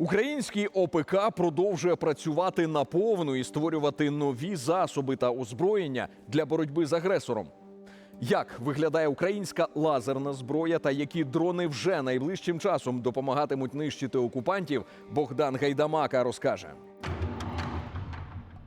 Український ОПК продовжує працювати наповну і створювати нові засоби та озброєння для боротьби з агресором. Як виглядає українська лазерна зброя та які дрони вже найближчим часом допомагатимуть нищити окупантів, Богдан Гайдамака розкаже.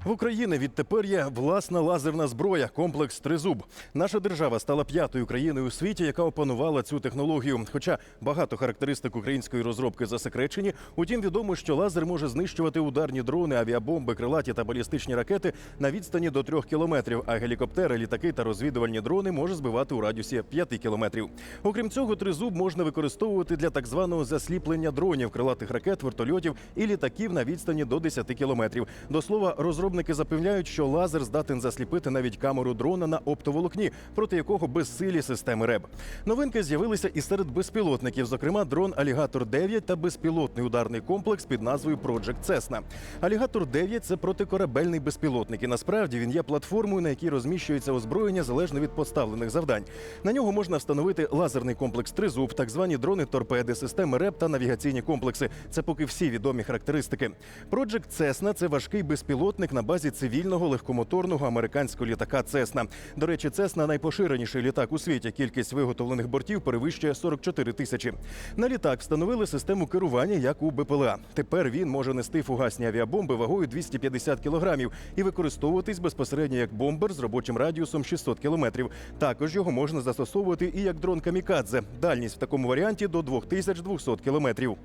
В Україні відтепер є власна лазерна зброя, комплекс Тризуб. Наша держава стала п'ятою країною у світі, яка опанувала цю технологію. Хоча багато характеристик української розробки засекречені, утім відомо, що лазер може знищувати ударні дрони, авіабомби, крилаті та балістичні ракети на відстані до трьох кілометрів. А гелікоптери, літаки та розвідувальні дрони може збивати у радіусі п'яти кілометрів. Окрім цього, тризуб можна використовувати для так званого засліплення дронів, крилатих ракет, вертольотів і літаків на відстані до 10 кілометрів. До слова, розробники запевняють, що лазер здатен засліпити навіть камеру дрона на оптоволокні, проти якого безсилі системи РЕБ. Новинки з'явилися і серед безпілотників, зокрема дрон Алігатор 9 та безпілотний ударний комплекс під назвою Project Cessna. Алігатор 9 це протикорабельний безпілотник. І насправді він є платформою, на якій розміщується озброєння залежно від поставлених завдань. На нього можна встановити лазерний комплекс Тризуб, так звані дрони торпеди, системи РЕБ та навігаційні комплекси. Це поки всі відомі характеристики. Project Cessna – це важкий безпілотник на базі цивільного легкомоторного американського літака Цесна. До речі, Цесна найпоширеніший літак у світі. Кількість виготовлених бортів перевищує 44 тисячі. На літак встановили систему керування, як у БПЛА. Тепер він може нести фугасні авіабомби вагою 250 кілограмів і використовуватись безпосередньо як бомбер з робочим радіусом 600 кілометрів. Також його можна застосовувати і як дрон камікадзе. Дальність в такому варіанті до 2200 кілометрів.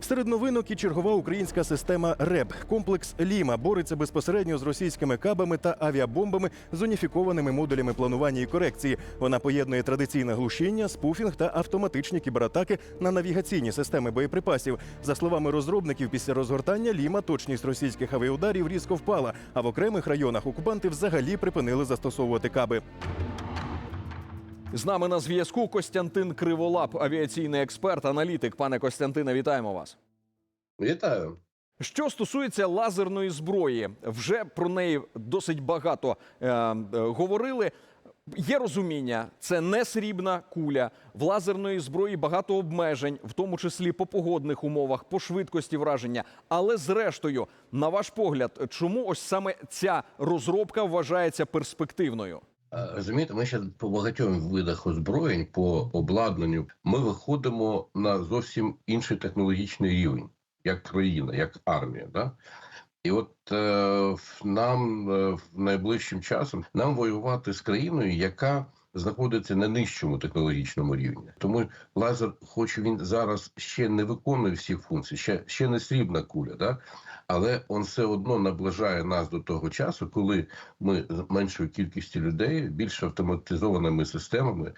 Серед новинок і чергова українська система РЕБ. Комплекс Ліма бореться безпосередньо з російськими кабами та авіабомбами з уніфікованими модулями планування і корекції. Вона поєднує традиційне глушіння, спуфінг та автоматичні кібератаки на навігаційні системи боєприпасів. За словами розробників, після розгортання Ліма точність російських авіаударів різко впала, а в окремих районах окупанти взагалі припинили застосовувати каби. З нами на зв'язку Костянтин Криволап, авіаційний експерт, аналітик. Пане Костянтине, вітаємо вас. Вітаю. Що стосується лазерної зброї, вже про неї досить багато е, е, говорили. Є розуміння, це не срібна куля. В лазерної зброї багато обмежень, в тому числі по погодних умовах, по швидкості враження. Але зрештою, на ваш погляд, чому ось саме ця розробка вважається перспективною? А, Розумієте, ми ще по багатьом видах озброєнь, по обладнанню, ми виходимо на зовсім інший технологічний рівень, як країна, як армія. Да? І от е, нам е, найближчим часом нам воювати з країною, яка знаходиться на нижчому технологічному рівні. Тому лазер, хоч він зараз ще не виконує всі функції, ще, ще не срібна куля, да? але він все одно наближає нас до того часу, коли ми з меншою кількістю людей, більш автоматизованими системами,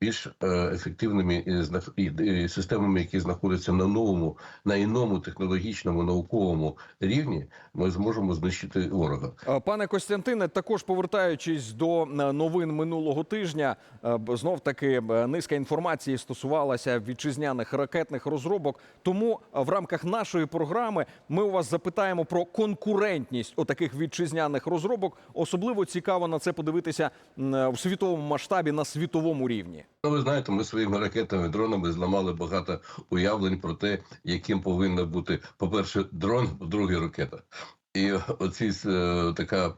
більш е, ефективними знах- і, системами, які знаходяться на новому, на іному технологічному науковому рівні, ми зможемо знищити ворога. Е, Пане Костянтине, також повертаючись до е, новин минулого тижня, знов таки низка інформації стосувалася вітчизняних ракетних розробок. Тому е, в рамках нашої програми ми у вас запитаємо про конкурентність отаких вітчизняних розробок. Особливо цікаво на це подивитися е, світовому масштабі на світовому рівні. Ви знаєте, ми своїми ракетами, дронами зламали багато уявлень про те, яким повинна бути, по-перше, дрон, по-друге, ракета. І оці е, така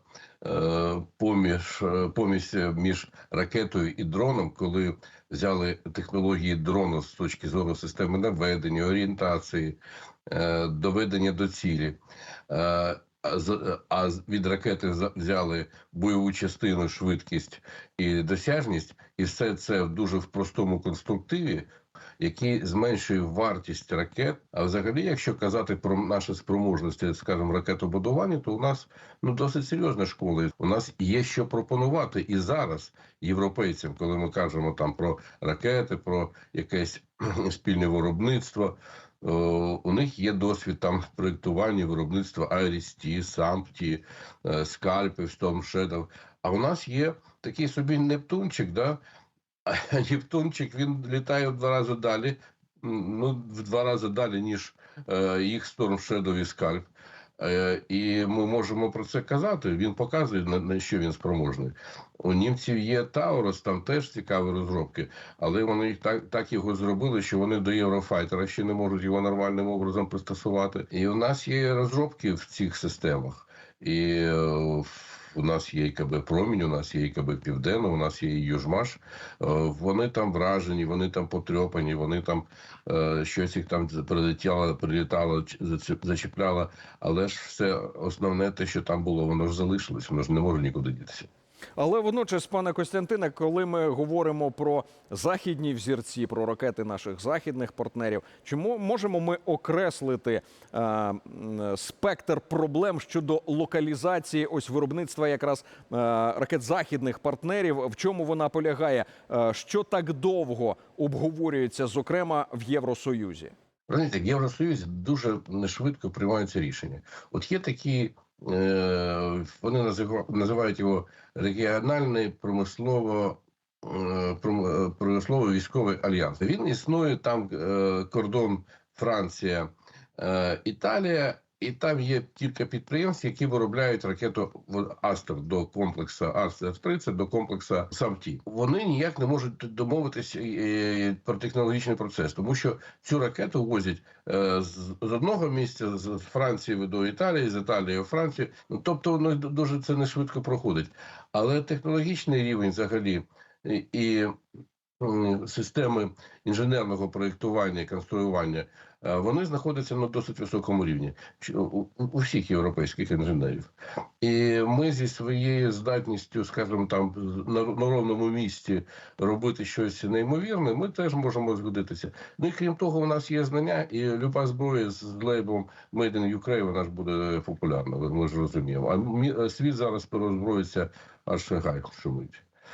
е, поміж, е, помість між ракетою і дроном, коли взяли технології дрону з точки зору системи наведення, орієнтації, е, доведення до цілі. Е, а від ракети взяли бойову частину, швидкість і досяжність, і все це в дуже в простому конструктиві, який зменшує вартість ракет. А взагалі, якщо казати про наші спроможності, скажімо, ракетобудування, то у нас ну досить серйозна школа. У нас є що пропонувати і зараз європейцям, коли ми кажемо там про ракети, про якесь спільне виробництво. О, У них є досвід там проєктування виробництва Айрісті, Сампті, е, Storm Shadow. А у нас є такий собі Нептунчик, да? А Нептунчик він літає в два рази далі, ну, в два рази далі, ніж е, їх Storm Shadow і Скальп. Е, І ми можемо про це казати. Він показує на, що він спроможний. У німців є Таурос, там теж цікаві розробки, але вони їх так, так його зробили, що вони до Єврофайтера ще не можуть його нормальним образом пристосувати. І у нас є розробки в цих системах. І е, у нас є ІКБ Промінь, у нас є ІКБ Південно, у нас є Южмаш. Е, Вони там вражені, вони там потрьопані, вони там е, щось їх там прилетіло, прилітало, зачіпляло. Але ж все основне те, що там було, воно ж залишилось, воно ж не може нікуди дітися. Але водночас, пане Костянтине, коли ми говоримо про західні взірці, про ракети наших західних партнерів, чому можемо ми окреслити е, спектр проблем щодо локалізації ось виробництва якраз е, ракет західних партнерів? В чому вона полягає? Е, що так довго обговорюється, зокрема в Євросоюзі? Розумієте, в Євросоюзі дуже нешвидко приймаються рішення. От є такі, е, вони називають його регіональний промислово. е, е, Промислово-військовий альянс. Він існує там е, кордон Франція, Італія, і там є кілька підприємств, які виробляють ракету Астер до комплексу Астер 30 до комплексу Самті. Вони ніяк не можуть домовитися е, про технологічний процес, тому що цю ракету возять е, з одного місця з Франції до Італії, з Італії в Францію. Ну тобто воно дуже це не швидко проходить. Але технологічний рівень взагалі і, системи інженерного проєктування і конструювання е, вони знаходяться на досить високому рівні у, всіх європейських інженерів. І ми зі своєю здатністю, скажімо, там на, ровному місці робити щось неймовірне, ми теж можемо згодитися. Ну і крім того, у нас є знання, і люба зброя з лейбом Made in Ukraine, вона ж буде популярна. Ми ж розуміємо. А світ зараз переозброїться аж гай шумить.